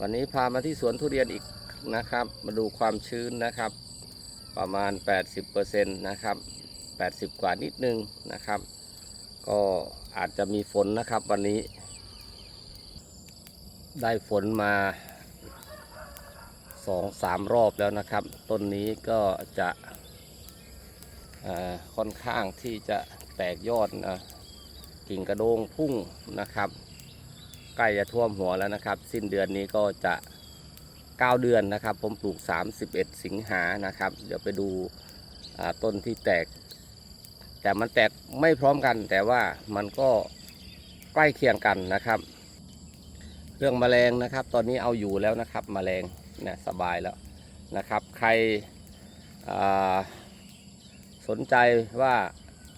วันนี้พามาที่สวนทุเรียนอีกนะครับ มาดูความชื้นนะครับ ประมาณ 80%นะครับ 80 กว่านิดนึงนะครับ ก็อาจจะมีฝนนะครับวันนี้ ได้ฝนมาสองสามรอบแล้วนะครับ ต้นนี้ก็จะค่อนข้างที่จะแตกยอดนะกิ่งกระโดงพุ่งนะครับ ใกล้จะท่วมหัวแล้วนะครับ สิ้นเดือนนี้ก็จะ 9 เดือนนะครับ ผมปลูก 31 สิงหานะครับ เดี๋ยวไปดูต้นที่แตก แต่มันแตกไม่พร้อมกัน แต่ว่ามันก็ใกล้เคียงกันนะครับ เรื่องแมลงนะครับ ตอนนี้เอาอยู่แล้วนะครับแมลงเนี่ยสบายแล้วนะครับ ใครสนใจว่า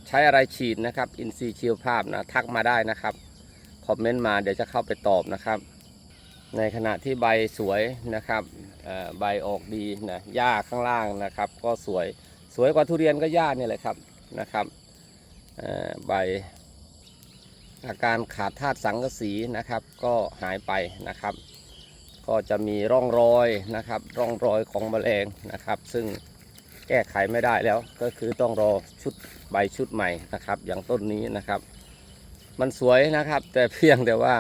ใช้อะไรฉีดนะครับ อินทรีย์ชีวภาพนะทักมาได้นะครับ คอมเมนต์มาเดี๋ยวจะเข้าไปตอบนะครับ ในขณะที่ใบสวยนะครับใบออกดีนะหญ้าข้างล่างนะครับ ก็สวยสวยกว่าทุเรียนก็หญ้าเนี่ยแหละครับนะครับใบอาการขาดธาตุสังกะสีนะครับ ก็หายไปนะครับ ก็จะมีร่องรอยนะครับ ร่องรอยของแมลงนะครับ ซึ่งแก้ไขไม่ได้แล้วก็คือต้องรอชุดใบชุดใหม่นะครับ อย่างต้นนี้นะครับ มันสวยนะครับ แต่เพียงแต่ว่า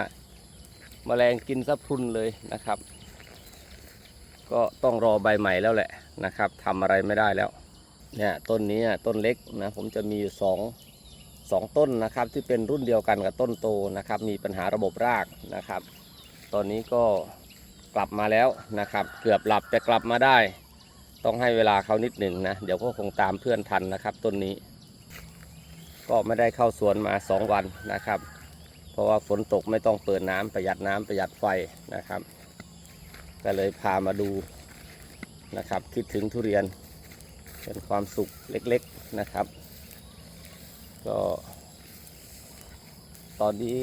แมลงกินซะพรุนเลยนะครับ ก็ต้องรอใบใหม่แล้วแหละนะครับทำอะไรไม่ได้แล้วเนี่ยต้นนี้ต้นเล็กนะผมจะมีอยู่สองสองต้นนะครับที่เป็นรุ่นเดียวกันกับต้นโตนะครับ มีปัญหาระบบรากนะครับ ตอนนี้ก็กลับมาแล้วนะครับ เกือบหลับแต่กลับมาได้ ต้องให้เวลาเขานิดหนึ่งนะ เดี๋ยวก็คงตามเพื่อนทันนะครับ ต้นนี้ ก็ไม่ได้เข้าสวนมา 2 วันนะครับ เพราะว่าฝนตกไม่ต้องเปิดน้ำประหยัดน้ำประหยัดไฟนะครับ ก็เลยพามาดูนะครับ คิดถึงทุเรียนเป็นความสุขเล็กๆนะครับ ก็ตอนนี้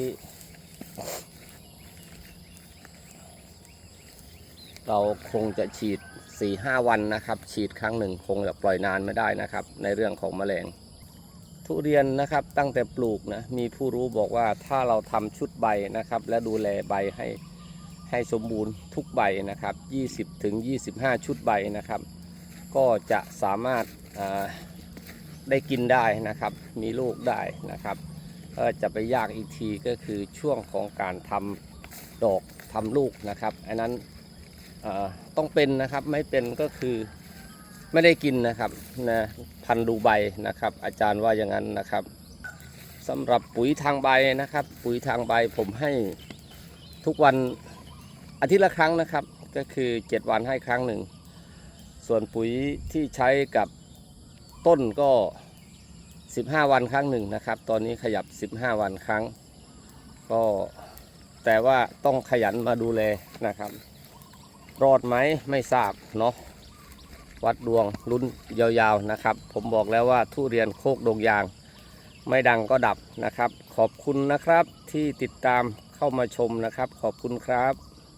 เราคงจะฉีด 4-5 วันนะครับ ฉีดครั้งหนึ่งคงจะปล่อยนานไม่ได้นะครับ ในเรื่องของแมลง ทุเรียนนะครับตั้งแต่ปลูกนะมีผู้รู้บอกว่าถ้าเราทำชุดใบนะครับ และดูแลใบให้ให้สมบูรณ์ทุกใบนะครับ20ถึง25 ชุดใบนะครับ ก็จะสามารถาได้กินได้นะครับ มีลูกได้นะครับจะไปยากอีกทีก็คือช่วงของการทำดอกทำลูกนะครับ อันนั้นต้องเป็นนะครับไม่เป็นก็คือ ไม่ได้กินนะครับนะพันดูใบนะครับ อาจารย์ว่าอย่างนั้นนะครับสำหรับปุ๋ยทางใบนะครับ ปุ๋ยทางใบผมให้ทุกวันอาทิตย์ละครั้งนะครับ ก็คือ 7 วันให้ครั้งหนึ่ง ส่วนปุ๋ยที่ใช้กับต้นก็ 15 วันครั้งหนึ่งนะครับ ตอนนี้ขยับ 15 วันครั้ง ก็แต่ว่าต้องขยันมาดูแลนะครับ รอดไหมไม่ทราบเนาะ วัดดวงลุ้นยาวๆนะครับ ผมบอกแล้วว่าทุเรียนโคกดงยาง ไม่ดังก็ดับนะครับ ขอบคุณนะครับที่ติดตามเข้ามาชมนะครับ ขอบคุณครับ